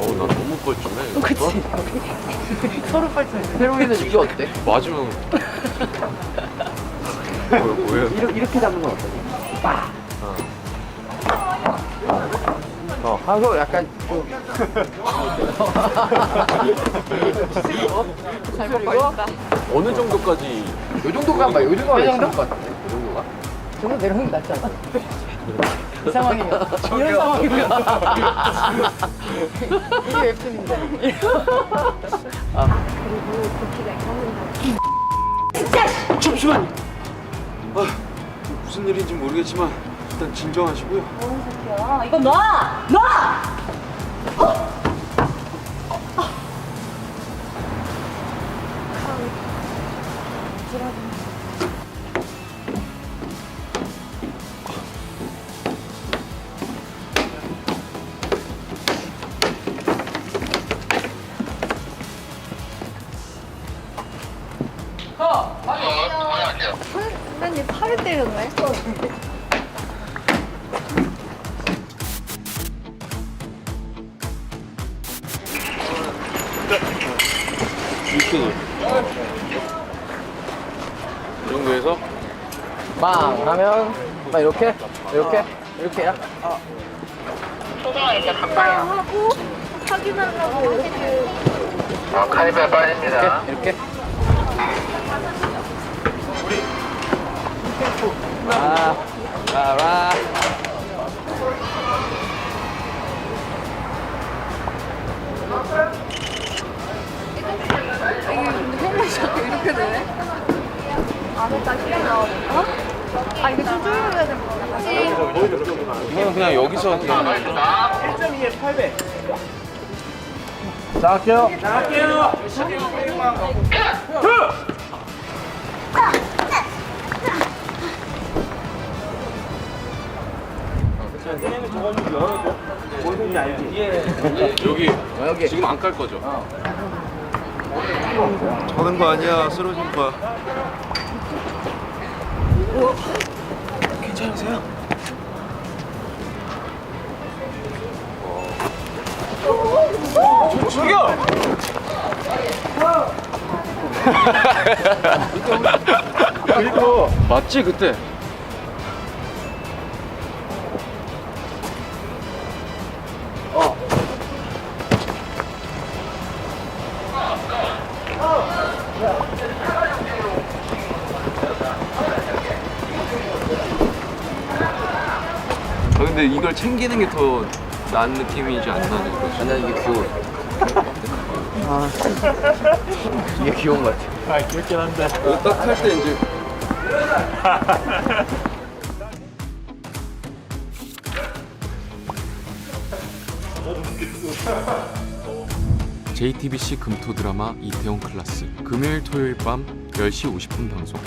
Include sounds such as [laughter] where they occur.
어우 나 너무 뻘쭘해. 그치? [laughs] 서로 뻘쭘해. 세롱이는 이게 어때? 맞으면 뭐야 뭐야? [laughs] 이렇게, 이렇게 잡는 건 어떠니? 빠! 어, 하고 약간 좀. [laughs] 잘 그리고 어느 정도까지 요 정도가 막, 요 정도가 괜찮을 것 같은데? 요 정도가? 저 정도 내려오는 게 낫지 않아? 이 상황이면. 이런 상황이면. 이게 웹툰인데. 아, 잠시만. 아, 무슨 일인지 모르겠지만 일단 진정하시고요. 야, 이거 놔! 놔! 선배님 팔을 때렸네. 이렇게 이 정도에서 빵! 하면, 막 이렇게? 이렇게? 이렇게야? 하고 확인하려고 이렇게. 이렇게? 이렇게? 이건 그냥 여기서 그냥 여기 여기. 지금 안 깔 거죠? 저는 거 아니야, 쓰러진 거야. 괜찮으세요? 맞지 그때? 아, 근데 이걸 챙기는 게 더 나은 느낌이지 않나는 거지? 아니야, 이게 귀여워. 아, 이게 귀여운 것 같아. 딱할 때 이제 JTBC 금토 드라마 이태원 클라스. 금요일 토요일 밤 10시 50분 방송